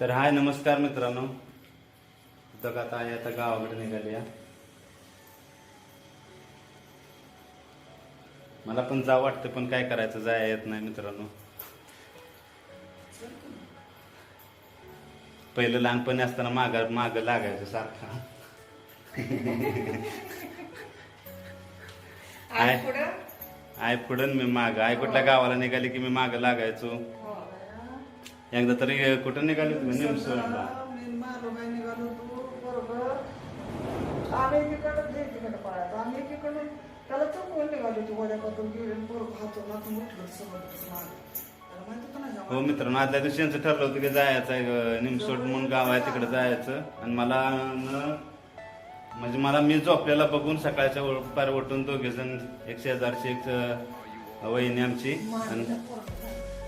तर हाय नमस्कार मित्रांनो. तर आता आहे आता गावाकडे निघाली आहे. मला पण जावं वाटतं पण काय करायचं जाय येत नाही मित्रांनो. पहिलं लहानपणी असताना माग माग लागायचं सारखा. आय पुढं? मी माग. आय कुठल्या गावाला निघाली की मी माग लागायचो. एकदा तरी कुठं निघाली तुम्ही म्हणजे निमसोडला आम्ही आम्ही त्याला चौकून गेले उठलं हो मित्रांनो आदल्या दिवशी यांचं ठरलं होतं की जायचं आहे निमसोड म्हणून गाव आहे तिकडे जायचं. आणि मला म्हणजे मला मी झोपलेला बघून सकाळच्या पार उठून दोघे जण एक शेजारची एक वहिनी आमची आणि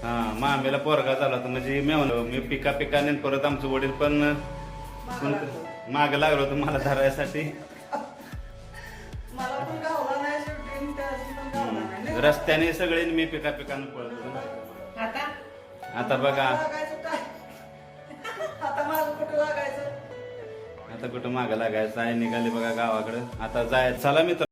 हा मामेला पोरगा झाला होता. म्हणजे मी म्हणलो मी पिका पिकाने परत आमचं वडील पण माग लागलो होतं मला धरायसाठी. मला पण गावला नाही शेवटी आणि त्याची पण गावला नाही नाही. रस्त्याने सगळे मी पिका पिकानं पळत. होतो. आता? आता बघा. आता कुठं लागायचं? आता कुठं मागं लागायचं आहे निघाले बघा गावाकडं. आता जाय चला मित्र.